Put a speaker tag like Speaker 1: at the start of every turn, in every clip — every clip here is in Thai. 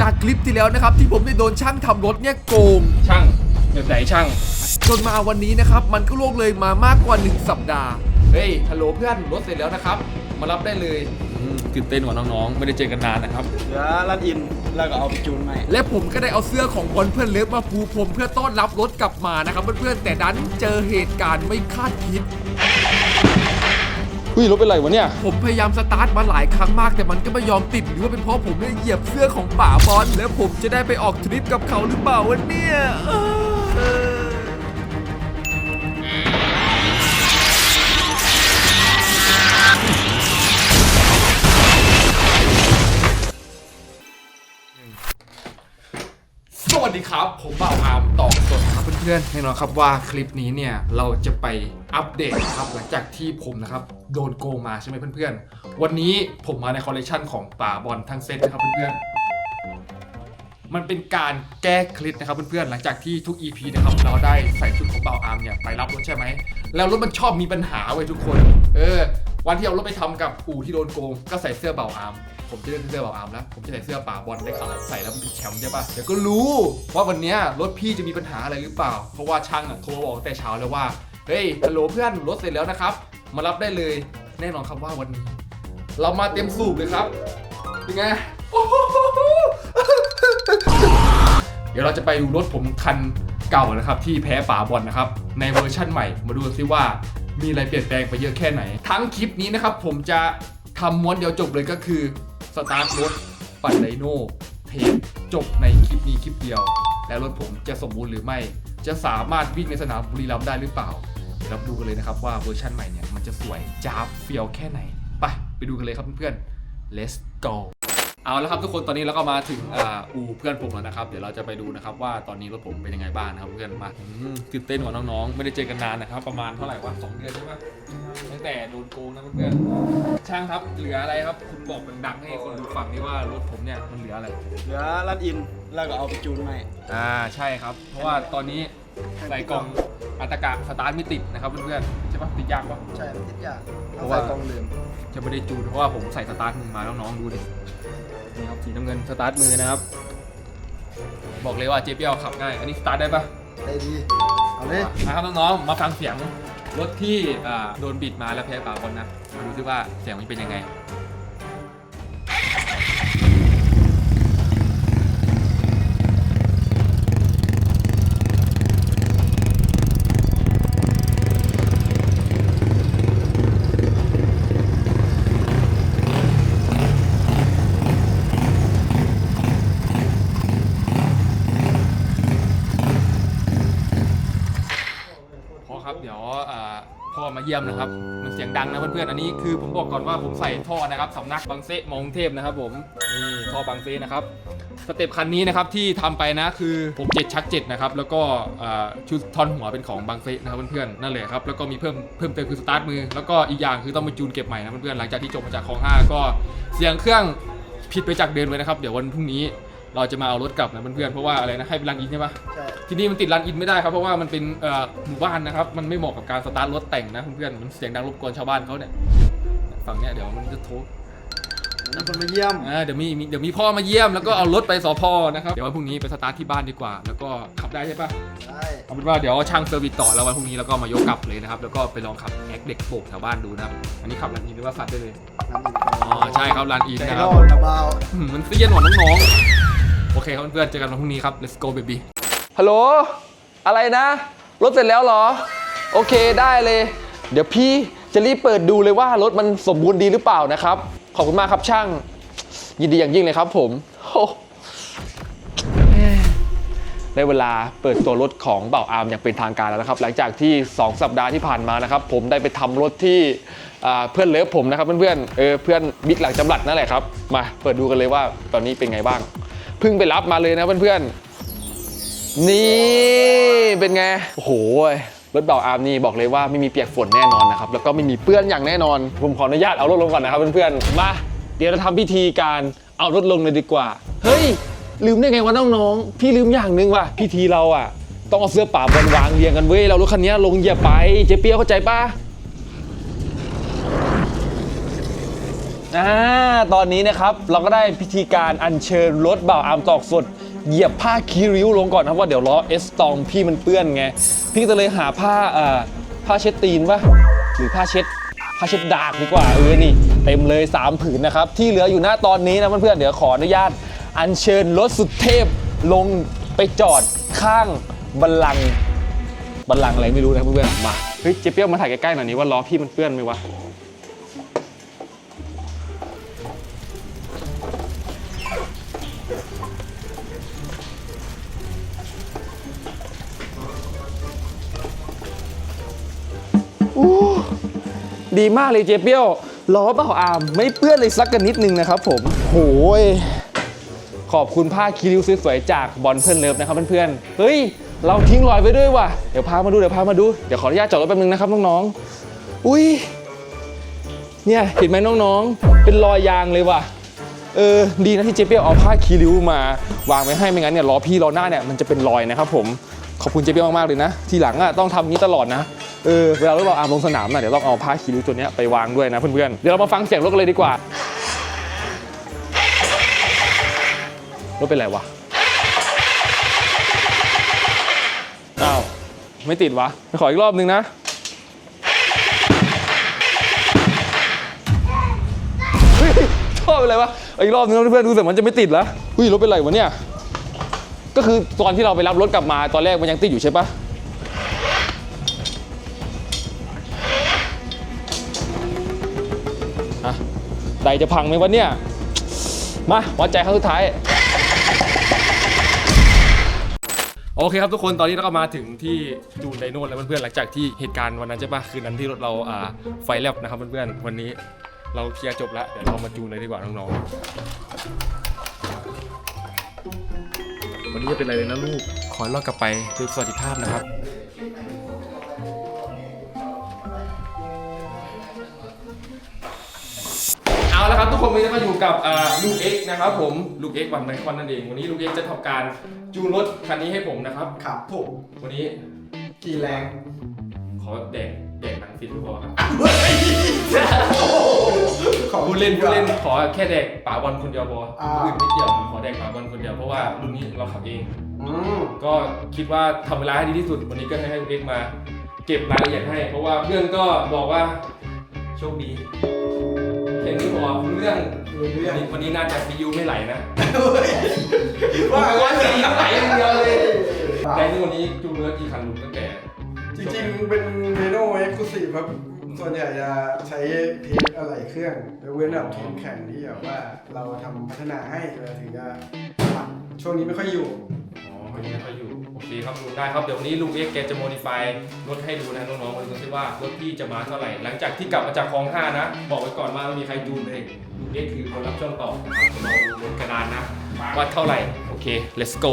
Speaker 1: จากคลิปที่แล้วนะครับ ที่ผมได้โดนช่างทำรถเนี่ยโกง
Speaker 2: ช่างแบบไหนช่าง
Speaker 1: จนมาวันนี้นะครับ มันก็ล่วงเลยมามากกว่า 1 สัปดาห์
Speaker 2: เฮ้ยฮัลโหลเพื่อนรถเสร็จแล้วนะครับ มารับได้เลยอืมตื่นเต้นกว่าน้องๆ ไม่ได้เจอกันนานนะครับ
Speaker 3: เหลือลัดอินแล้วก็เอาไปจูนใหม่
Speaker 1: และผมก็ได้เอาเสื้อของบอลเพื่อนเลิฟมาปูพรมเพื่อต้อนรับรถกลับมานะครับเพื่อนๆแต่ดันเจอเหตุการณ์ไม่คาดคิด
Speaker 2: อุ้ยรถเป็นไรวะเนี่ย
Speaker 1: ผมพยายามสตาร์ทมาหลายครั้งมากแต่มันก็ไม่ยอมติดหรือว่าเป็นเพราะผมได้เหยียบเสื้อของป่าบอลแล้วผมจะได้ไปออกทริปกับเขาหรือเปล่าวะเนี่ยเออ วัสดีครับ ผมบ่าวอาร์มตอกสดนะครับเพื่อนๆแน่นอนครับว่าคลิปนี้เนี่ยเราจะไปอัปเดตครับหลังจากที่ผมนะครับโดนโกงมาใช่ไหมเพื่อนๆ วันนี้ผมมาในคอลเลกชันของป่าบอลทั้งเซตนะครับเพื่อนๆมันเป็นการแก้คล็ดนะครับเพื่อนๆ หลังจากที่ทุก EP นะครับเราได้ใส่ชุดของบ่าวอาร์มเนี่ยไปรับรถใช่ไหม แล้วรถมันชอบมีปัญหาไว้ยทุกคน เออ วันที่เอารถไปทำกับอู่ที่โดนโกงก็ใส่เสื้อบ่าวอาร์ม ผมจะเลือกเสื้อบ่าวอาร์มแล้วผมจะใส่เสื้อป่าบอลได้ขาวใส่แล้วมันเป็นแชมป์ใช่ปะเดี๋ยวก็รู้ว่าวันนี้รถพี่จะมีปัญหาอะไรหรือเปล่า เพราะว่าช่างอะโทรมาบอกแต่เช้าแล้วว่าเฮ้ยฮัลโหลเพื่อนรถเสร็จแล้วนะครับ มารับได้เลยแน่นอนครับว่าวันนี้ เรามาเต็มสูบเลยครับเป็นไงเดี๋ยวเราจะไปดูรถผมคันเก่านะครับ ที่แพ้ป๋าบอลนะครับ ในเวอร์ชั่นใหม่มาดูซิว่ามีอะไรเปลี่ยนแปลงไปเยอะแค่ไหน ทั้งคลิปนี้นะครับผมจะทำม้วนเดียวจบเลยก็คือ สตาร์ทรถปั่นไดโน่เทสจบในคลิปนี้คลิปเดียว แล้วรถผมจะสมบูรณ์หรือไม่ จะสามารถวิ่งในสนามบุรีรัมย์ได้หรือเปล่าเดี๋ยวรับดูกันเลยนะครับว่าเวอร์ชันใหม่เนี่ยมันจะสวยจ้าเฟียวแค่ไหนไปไปดูกันเลยครับเพื่อนๆ let's go เอาแล้วครับทุกคนตอนนี้เราก็มาถึงอ่าอู่เพื่อนผมแล้วนะครับ เดี๋ยวเราจะไปดูนะครับว่าตอนนี้รถผมเป็นยังไงบ้างนะครับเพื่อนมาอืมตื่นเต้นกว่าน้องๆ ไม่ได้เจอกันนานนะครับ ประมาณเท่าไหร่วะสองเดือนใช่ปะตั้งแต่โดนโกงนะเพื่อนๆช่างครับเหลืออะไรครับคุณบอกดังๆให้คนดูฟังนี่ว่ารถผมเนี่ยมันเหลืออะไร
Speaker 3: เหลือลัดอินแล้วก็เอาไปจูนใหม่
Speaker 1: อ่าใช่ครับ เพราะว่าตอนนี้ใส่กล่องอัตกะสตาร์ทไม่ติดนะครับเพื่อนๆใช่ปะติดยากปะ
Speaker 3: ใช่ทิศยาก
Speaker 1: เพราะว่ากองลืมจะไม่ได้จูนเพราะว่าผมใส่สตาร์ทมือมาน้องๆดูดิ นี่ครับสีน้ำเงินสตาร์ทมือนะครับ บอกเลยว่าเจเปียวขับง่าย อันนี้สตาร์ทได้ปะ
Speaker 3: ได้ดี เอาเลย
Speaker 1: นะครับน้องๆมาฟังเสียงรถที่อ่าโดนบิดมาแล้วแพ้ป่าบอลนะมาดูซิว่าเสียงมันเป็นยังไง เยี่ยมนะครับ มันเสียงดังนะเพื่อนๆ อันนี้คือผมบอกก่อนว่าผมใส่ท่อนะครับสำนักบางเซมองเทพนะครับผม นี่ท่อบางเซนะครับ สเต็ปคันนี้นะครับที่ทำไปนะคือผมเจ็ดชักเจ็ดนะครับ แล้วก็ชุดท่อนหัวเป็นของบางเซนะครับเพื่อนๆ นั่นเลยครับ แล้วก็มีเพิ่มเพิ่มเติมคือสตาร์ทมือ แล้วก็อีกอย่างคือต้องไปจูนเก็บใหม่นะเพื่อนๆ หลังจากที่จบมาจากคลองห้าก็เสียงเครื่องผิดไปจากเดิมเลยนะครับ เดี๋ยววันพรุ่งนี้ เราจะมาเอารถกลับนะเพื่อนๆเพราะว่าอะไรนะให้เป็นรันอินใช่ปะ
Speaker 3: ใช่
Speaker 1: ที่นี่มันติดรันอินไม่ได้ครับเพราะว่ามันเป็นเอ่อหมู่บ้านนะครับมันไม่เหมาะกับการสตาร์ทรถแต่งนะเพื่อนๆมันเสียงดังรบกวนชาวบ้านเขาเนี่ยฝั่งเนี้ยเดี๋ยวมันจะโทร
Speaker 3: มีคนมาเยี่ยม
Speaker 1: อ่าเดี๋ยวมีมีเดี๋ยวมีพ่อมาเยี่ยมแล้วก็เอารถไปสพนะครับเดี๋ยววันพรุ่งนี้ไปสตาร์ทที่บ้านดีกว่า แล้วก็ขับได้ใช่ปะ
Speaker 3: ได้
Speaker 1: เอาเป็นว่าเดี๋ยวช่างเซอร์วิสต่อแล้ววันพรุ่งนี้แล้วก็มายกกลับเลยนะครับแล้วก็ไปลองขับแอคเด็กโบกแถวบ้านดูนะครับอันนี้ขับรันอินหรือว่าซัดได้เลย
Speaker 3: น้ำอิน
Speaker 1: อ๋อใช่ครับรันอิน
Speaker 3: ใจ
Speaker 1: นะค
Speaker 3: ร
Speaker 1: รับ
Speaker 3: อดนะเบา
Speaker 1: อืมมันเตี้ยนกว่าน้องๆโอเคครับเพื่อนๆเจอกันวันพรุ่งนี้ครับ let's go baby
Speaker 4: ฮัลโหล อะไรนะ รถเสร็จแล้วเหรอ โอเคได้เลย เดี๋ยวพี่จะรีบเปิดดูเลยว่ารถมันสมบูรณ์ดีหรือเปล่านะครับ ขอบคุณมากครับช่าง ยินดีอย่างยิ่งเลยครับผมโอ้ได้เวลาเปิดตัวรถของเบ่าอาร์มอย่างเป็นทางการแล้วนะครับ หลังจากที่ 2 สัปดาห์ที่ผ่านมานะครับ ผมได้ไปทำรถที่เพื่อนเลิฟผมนะครับเพื่อนๆเออเพื่อนบิ๊กหลังจำหลัดนั่นแหละครับ มาเปิดดูกันเลยว่าตอนนี้เป็นไงบ้าง เพิ่งไปรับมาเลยนะเพื่อนๆ นี่เป็นไง โอ้โหรถเบาอาร์มนี่บอกเลยว่าไม่มีเปียกฝนแน่นอนนะครับ แล้วก็ไม่มีเปื้อนอย่างแน่นอน ผมขออนุญาตเอารถลงก่อนนะครับเพื่อนๆ มา เดี๋ยวเราทำพิธีการเอารถลงเลยดีกว่า เฮ้ย ลืมได้ไงวะน้องๆ พี่ลืมอย่างหนึ่งว่ะพิธีเราอะ ต้องเอาเสื้อป่าบอลวางเรียงกันเว้ยเรารถคันนี้ลงเหยียบไป เจ๊เปียเข้าใจปะ อ่าตอนนี้นะครับเราก็ได้พิธีการอัญเชิญรถบ่าวอามตอกสด เหยียบผ้าคีริ้วลงก่อนนะครับว่าเดี๋ยวล้อเอสตองพี่มันเปื้อนไง พี่ก็เลยหาผ้าเอ่อผ้าเช็ดตีนปะหรือผ้าเช็ดผ้าเช็ดดากดีกว่าเออนี่ เต็มเลย 3 ผืนนะครับ ที่เหลืออยู่หน้าตอนนี้นะเพื่อนๆเดี๋ยวขออนุญาต อัญเชิญรถสุดเทพลงไปจอดข้างบัลลังก์บัลลังก์อะไรไม่รู้นะเพื่อนๆมาเฮ้ยเจ๊เปี้ยวมาถ่ายใกล้ๆหน่อยนี้ว่าล้อพี่มันเปื้อนไหมวะ ดีมากเลยเจ๊เปี้ยวล้อเปล่าอามไม่เปื้อนเลยสักกันนิดนึงนะครับผมโหยขอบคุณผ้าคีริ้วสวยๆจากบอลเพื่อนเลิฟนะครับเพื่อนๆเฮ้ย เราทิ้งรอยไว้ด้วยว่ะเดี๋ยวพามาดูเดี๋ยวพามาดูเดี๋ยวขออนุญาตจอดรถแป๊บนึงนะครับน้องๆอุ้ยเนี่ยเห็นไหมน้องๆ เป็นรอยยางเลยว่ะเออดีนะที่เจ๊เปี้ยวเอาผ้าคีริ้วมาวางไว้ให้ไม่งั้นเนี่ยล้อพี่ล้อหน้าเนี่ยมันจะเป็นรอยนะครับผมขอบคุณเจ๊เปี้ยวมากๆเลยนะ ทีหลังอะต้องทำอย่างนี้ตลอดนะ เออเวลาเราอาร์มลงสนามน่ะเดี๋ยวต้องเอาผ้าคีริ้วตัวเนี้ยไปวางด้วยนะเพื่อนๆ เดี๋ยวเรามาฟังเสียงรถกันเลยดีกว่ารถเป็นไรวะ อ้าว ไม่ติดวะไปขออีกรอบนึงนะเฮ้ยชอบเป็นไรวะ อีกรอบนึงเพื่อนๆดูเสร็จมันจะไม่ติดแล้วอุ้ยรถเป็นไรวะเนี่ย ก็คือตอนที่เราไปรับรถกลับมาตอนแรกมันยังติดอยู่ใช่ปะ ดจะพังไหมวะเนี่ย มาวัดใจครั้งสุดท้าย
Speaker 1: โอเคครับทุกคนตอนนี้เราก็มาถึงที่จูนไดโน่แล้วเพื่อนๆหลังจากที่เหตุการณ์วันนั้นใช่ปะคืนนั้นที่รถเราอ่าไฟแลบนะครับเพื่อนๆวันนี้เราเคลียร์จบแล้วเดี๋ยวเรามาจูนเลยดีกว่าน้องๆวันนี้จะเป็นอะไรเลยนะลูกขอให้รอดกลับไปด้วยสวัสดิภาพนะครับ เอาละครับทุกคนวันนี้ก็อยู่กับอ่าลูกเอ็กนะครับผมลูกเอ็กวันไมคอนนั่นเองวันนี้ลูกเอ็กจะทำการจูนรถคันนี้ให้ผมนะครับ
Speaker 3: ครับผม
Speaker 1: วันนี้
Speaker 3: กี่แรง
Speaker 1: ขอแดกแดกหนังฟิตพอครับ
Speaker 3: ขอ
Speaker 1: ผู้เล่นผู้เล่นขอแค่แดกป๋าบอลคนเดียวพอ
Speaker 3: อ่า
Speaker 1: คนอื่นไม่เกี่ยวขอแดกป๋าบอลคนเดียวเพราะว่ารุ่นนี้เราขับเอง
Speaker 3: อืม
Speaker 1: ก็คิดว่าทำเวลาให้ดีที่สุด วันนี้ก็ให้ให้ลูกเอ็กมา เก็บรายละเอียดให้ เพราะว่าเพื่อนก็บอกว่าโชคดี แค่นี้พอรู้เรื่อง
Speaker 3: รู้เรื่อง
Speaker 1: วันนี้วันนี้น่าจะซียูไม่ไหลนะ
Speaker 3: ว่า
Speaker 1: ว่า
Speaker 3: ว่า
Speaker 1: ซียูไหลอย่างเดียวเลยแต่นี่วันนี้จูงเรือกี่คันลุงตั้งแต่
Speaker 3: จริงๆ เป็นเมโน่เอ็กซ์คลูซีฟครับ ส่วนใหญ่จะใช้เทสอะไรเครื่องยกเว้นแบบทีมแข่งที่แบบว่าเราทำพัฒนาให้เราถึงจะปัดช่วงนี้ไม่ค่อยอยู่
Speaker 1: อ๋อไม่ได้ค่อยอยู่ ดีครับดูได้ครับเดี๋ยววันนี้ลุงเอ็กแกจะโมดิฟายรถให้ดูนะน้องๆมาดูกันซิว่ารถพี่จะมาเท่าไหร่ หลังจากที่กลับมาจากคลองห้านะ บอกไว้ก่อนว่าไม่มีใครจูนเลยลุงเอ็กคือคนรับช่วงต่อนะครับเราดูรถกระดานนะว่าเท่าไหร่โอเค let's go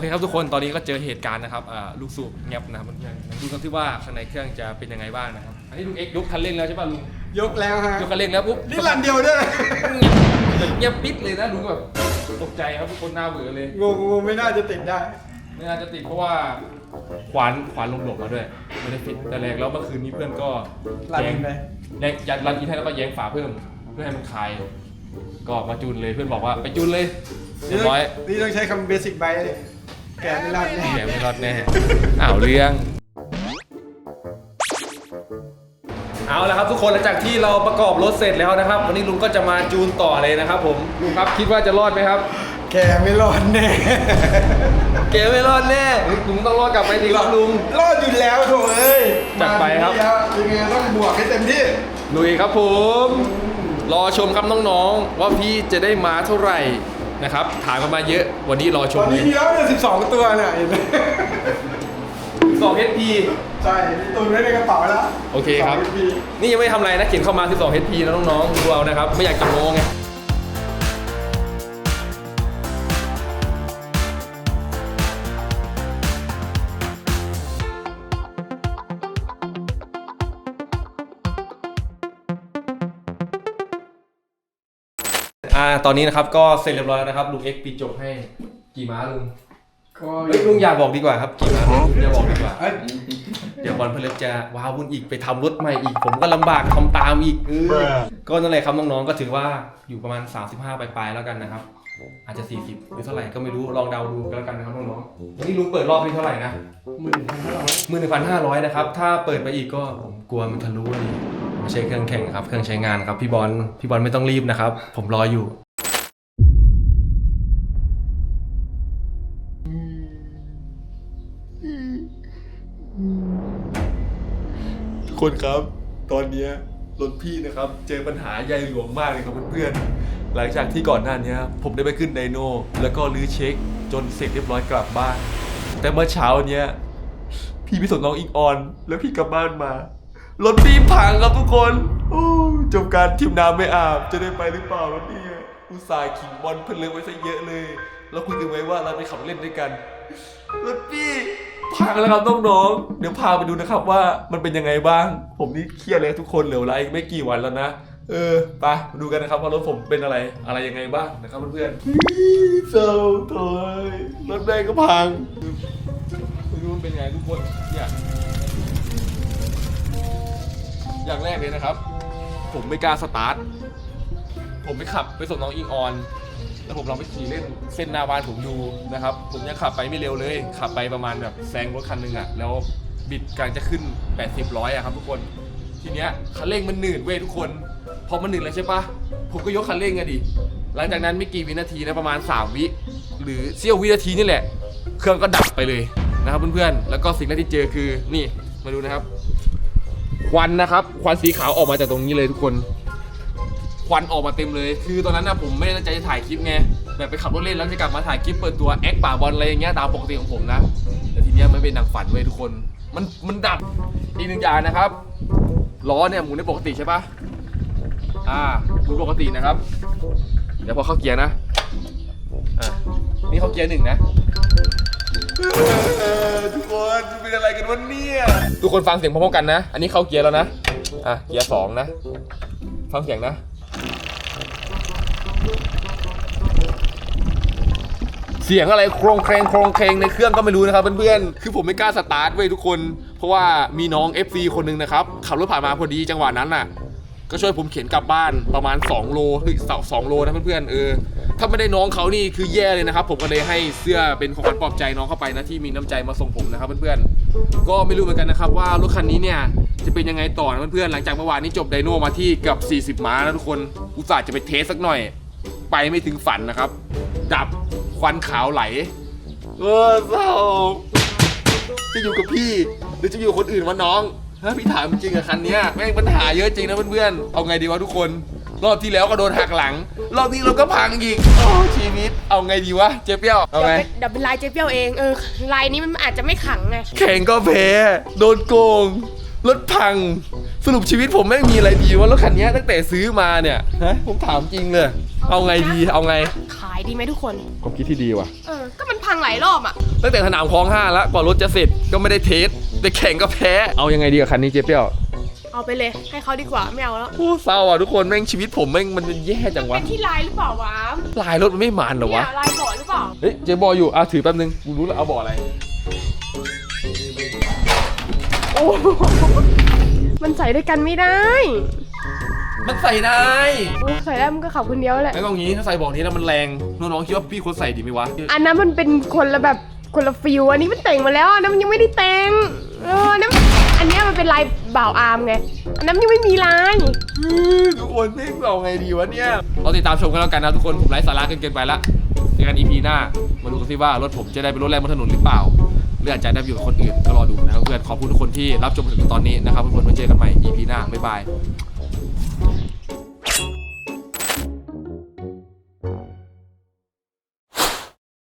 Speaker 1: เคครับทุกคนตอนนี้ก็เจอเหตุการณ์นะครับอ่าลูกสูบเงียบนะครับเพื่อนๆดูกันที่ว่าข้างในเครื่องจะเป็นยังไงบ้างนะครับอันนี้ลุงเอ็กซ์ยกคันเร่งแล้วใช่ป่ะลุง
Speaker 3: ยกแล้วฮะ
Speaker 1: ยกคันเร่งแล้วปุ๊บ
Speaker 3: นี่รันเดียวด้วย
Speaker 1: เงียบปิดเลยนะลุงแบบตกใจครับทุกคนหน้าเบื่อเลย
Speaker 3: งงงไม่น่าจะติดได้
Speaker 1: ไม่น่าจะติดเพราะว่าขวานขวานลงหลบมาด้วยไม่ได้ฟิตแต่แรกแล้วเมื่อคืนนี้เพื่อนก็
Speaker 3: รัน
Speaker 1: แย้ง
Speaker 3: ไป
Speaker 1: แย้งยัดรันอินให้แล้วก็แย้งฝาเพิ่มเพื่อให้มันคลายก็มาจูนเลยเพื่อนบอกว่าไปจูนเลยเรียบร้อย
Speaker 3: นี่ต้องใช้คำเบสิกไบเลย แกไม่รอดแน่
Speaker 1: แกไม่รอดแน่อ้าวเรื่อง เอาละครับทุกคนหลังจากที่เราประกอบรถเสร็จแล้วนะครับ วันนี้ลุงก็จะมาจูนต่อเลยนะครับ ผมลุงครับคิดว่าจะรอดไหมครับ
Speaker 3: แกไม่รอดแน่
Speaker 1: แกไม่รอดแน่ลุงต้องรอดกลับไปดีครับลุง
Speaker 3: รอดอยู่แล้วโถเอ้ย
Speaker 1: จัดไปครับ
Speaker 3: มาที่แล้วยังไงต้องบวกให้เต็มที่
Speaker 1: ลุยครับผม รอชมครับน้องๆว่าพี่จะได้มาเท่าไหร่ นะครับถามกันมาเยอะวันนี้รอช
Speaker 3: ต
Speaker 1: ม
Speaker 3: อน
Speaker 1: เล
Speaker 3: นี้
Speaker 1: ย
Speaker 3: มีแล้วเนี่ยสิบสองตัวเนี่ยเห็นไหม
Speaker 1: 12 HP
Speaker 3: ใช่มีตุนไว้ในกระเป๋าแล้ว
Speaker 1: โอเคครับ
Speaker 3: สง HP
Speaker 1: นี่ยังไม่ทำอะไรนะเขียนเข้ามา 12 HP นะน้องๆดูเอานะครับ ไม่อยากจะโม้ไง อ่าตอนนี้นะครับก็เสร็จเรียบร้อยแล้วนะครับลุงเอ็กซ์ปีจบให้กี่ม้าลุง
Speaker 3: ก็
Speaker 1: เฮ้ยลุงอย่าบอกดีกว่าครับกี่ม้าลุงอย่าบอกดีกว่า
Speaker 3: เอ้ย
Speaker 1: เดี๋ยวบอลเพลิดจะว้าวุ่นอีกไปทำรถใหม่อีก ผมก็ลำบากทำตามอีกเออก็นั่นแหละครับน้องๆก็ถือว่าอยู่ประมาณ 35 ปลายๆแล้วกันนะครับ อาจจะ 40 หรือเท่าไหร่ก็ไม่รู้ลองเดาดูกันแล้วกันนะครับน้องๆวันนี้ลุงเปิดรอบที่เท่าไหร่นะ
Speaker 3: หมื่นพันห้าร้อย
Speaker 1: หมื่นหนึ่งพันห้าร้อยนะครับ ถ้าเปิดไปอีกก็ผมกลัวมันทะลุเลย ไม่ใช่เครื่องแข่งครับ เครื่องใช้งานครับพี่บอลพี่บอลไม่ต้องรีบนะครับ ผมรออยู่ ทุกคนครับ ตอนเนี้ยรถพี่นะครับ เจอปัญหาใหญ่หลวงมากเลยครับเพื่อนๆหลังจากที่ก่อนหน้านี้ผมได้ไปขึ้นไดโนแล้วก็รื้อเช็ค จนเสร็จเรียบร้อยกลับบ้าน แต่เมื่อเช้าเนี้ยพี่ไปส่งน้องอิงออน แล้วพี่กลับบ้านมา รถพี่พังครับทุกคนโอ้จบการทิมน้ำไม่อาบ จะได้ไปหรือเปล่าวันนี้อุตส่าห์ขิงบอลเพื่อนเลือกไว้ซะเยอะเลย เราคุยกันไว้ว่าเราไปขับเล่นด้วยกัน รถพี่พังแล้วครับน้องๆเดี๋ยวพาไปดูนะครับว่ามันเป็นยังไงบ้าง ผมนี่เครียดเลยทุกคนเหลือเวลาอีกไม่กี่วันแล้วนะ เออไปมาดูกันนะครับว่ารถผมเป็นอะไรอะไรยังไงบ้างนะครับเพื่อนๆเศร้าถอยรถแม่งก็พังไม่รู้มันเป็นไงทุกคนเนี่ย อย่างแรกเลยนะครับ ผมไม่กล้าสตาร์ท ผมไปขับไปส่งน้องอิงออน แล้วผมลองไปขี่เล่นเส้นหนาบ้านผมดูนะครับ ผมยังขับไปไม่เร็วเลย ขับไปประมาณแบบแซงรถคันหนึ่งอะแล้วบิดกลังจะขึ้น 80ร้อยอะครับทุกคน ทีเนี้ยคันเร่งมันหนืดเว้ยทุกคน พอมันหนืดแล้วใช่ปะผมก็ยกคันเร่งอะดิ หลังจากนั้นไม่กี่วินาทีนะประมาณ 3 วิ หรือเสี้ยววินาทีนี่แหละ เครื่องก็ดับไปเลยนะครับเพื่อนๆ แล้วก็สิ่งแรกที่เจอคือนี่มาดูนะครับ ควันนะครับ ควันสีขาวออกมาจากตรงนี้เลยทุกคน ควันออกมาเต็มเลย คือตอนนั้นนะผมไม่ได้ตั้งใจจะถ่ายคลิปไง แบบไปขับรถเล่นแล้วจะกลับมาถ่ายคลิปเปิดตัวแอคป่าบอลอะไรอย่างเงี้ยตามปกติของผมนะ แต่ทีเนี้ยมันเป็นดังฝันเว้ยทุกคน มันมันดับอีกหนึ่งอย่างนะครับ ล้อเนี่ยหมุนได้ปกติใช่ปะอ่าหมุนปกตินะครับ เดี๋ยวพอเข้าเกียร์นะ อะนี่เข้าเกียร์หนึ่งนะ ทุกคนเป็นอะไรกันวะเนี่ยทุกคนฟังเสียงพร้อมๆกันนะ อันนี้เข้าเกียร์แล้วนะ อะ เกียร์สองนะ ฟังเสียงนะ เสียงอะไรโครงเครงโครงเครงในเครื่องก็ไม่รู้นะครับเพื่อนๆ คือผมไม่กล้าสตาร์ทเว้ยทุกคน เพราะว่ามีน้อง FC คนหนึงนะครับ ขับรถผ่านมาพอดีจังหวะนั้นน่ะ ก็ช่วยผมเข็นกลับบ้านประมาณ 2 โลหรือสองโลนะเพื่อนๆ เออ ถ้าไม่ได้น้องเขานี่คือแย่เลยนะครับ ผมก็เลยให้เสื้อเป็นของขวัญปลอบใจน้องเข้าไปนะที่มีน้ำใจมาส่งผมนะครับเพื่อนๆ ก็ไม่รู้เหมือนกันนะครับว่ารถคันนี้เนี่ยจะเป็นยังไงต่อนะเพื่อนๆ หลังจากเมื่อวานนี้จบไดโน่มาที่เกือบ40 ม้าแล้วทุกคน อุตส่าห์จะไปเทสสักหน่อย ไปไม่ถึงฝันนะครับ ดับควันขาวไหล เออเศร้าจะอยู่กับพี่ หรือจะอยู่คนอื่นวะน้องฮะพี่ถามจริงอะคันนี้แม่งปัญหาเยอะจริงนะเพื่อนๆ เอาไงดีวะทุกคน รอบที่แล้วก็โดนหักหลัง รอบนี้เราก็พังอีกโอ้ชีวิต เอาไงดีวะเจ๊เปี้ยว เอา
Speaker 5: เดี๋ยว
Speaker 1: ไง
Speaker 5: เป็นเดี๋ยวเป็นลายเจ๊เปี้ยวเองเออลายนี้มันอาจจะไม่ขังไง
Speaker 1: แข่งก็แพ้ โดนโกง รถพัง สรุปชีวิตผมไม่งมีอะไรดีวะรถคันเนี้ยตั้งแต่ซื้อมาเนี่ยฮะผมถามจริงเลย เอาไงดี เอาไง
Speaker 5: ขายดีไหมทุกคน
Speaker 1: ผมคิดที่ดีว่ะ
Speaker 5: เออก็มันพังหลายรอบอะ
Speaker 1: ตั้งแต่สนามคลองห้าแล้วกว่ารถจะเสร็จก็ไม่ได้เทสแต่แข่งก็แพ้ เอายังไงดีกับคันนี้เจ๊เปี้ยว
Speaker 5: เอาไปเลยให้เขาดีกว่าไม่เอาแล้ว
Speaker 1: โอ้เศร้าอะทุกคนแม่งชีวิตผมแม่งมันแย่จังวะ
Speaker 5: เป็นที่ลายหรือเปล่าวะ
Speaker 1: ลายรถมันไม่มันเหรอ
Speaker 5: เนี่
Speaker 1: วะ
Speaker 5: ยลายเบาะหรือเปล่า
Speaker 1: เฮ้ยเจ๊บอยอยู่อะถือแป๊บนึงกูรู้แล้วเอาบ่ออะไร
Speaker 5: โอ้โหมันใส่ด้วยกันไม่ได้
Speaker 1: มันใส่ได้
Speaker 5: โอ้ใส่ได้มันก็ขับคนเดียวแหละ
Speaker 1: แล้วก็งี้ถ้าใส่บ่อนี้แล้วมันแรงน้องๆคิดว่าพี่ควรใส่ดีไหมวะ
Speaker 5: อันนั้นมันเป็นคนละแบบคนละฟิลอันนี้มันแต่งมาแล้วอันนั้นมันยังไม่ได้แต่ง เอออันนั้นอันเนี้ยมันเป็นลายบ่าวอาร์มไงอันนั้นยังไม่มีลาย
Speaker 1: ทุกคนแม่งเอาไงดีวะเนี่ยเราติดตามชมกันแล้วกันนะทุกคนผมไร้สาระเกินเกินไปละเจอกัน EP หน้ามาดูกันสิว่ารถผมจะได้เป็นรถแรงบนถนนหรือเปล่าหรืออาจจะได้ไปอยู่กับคนอื่นก็รอดูนะครับเพื่อนขอบคุณทุกคนที่รับชมมาถึงตอนนี้นะครับเพื่อนๆไว้เจอกันใหม่ EP หน้าบ๊ายบาย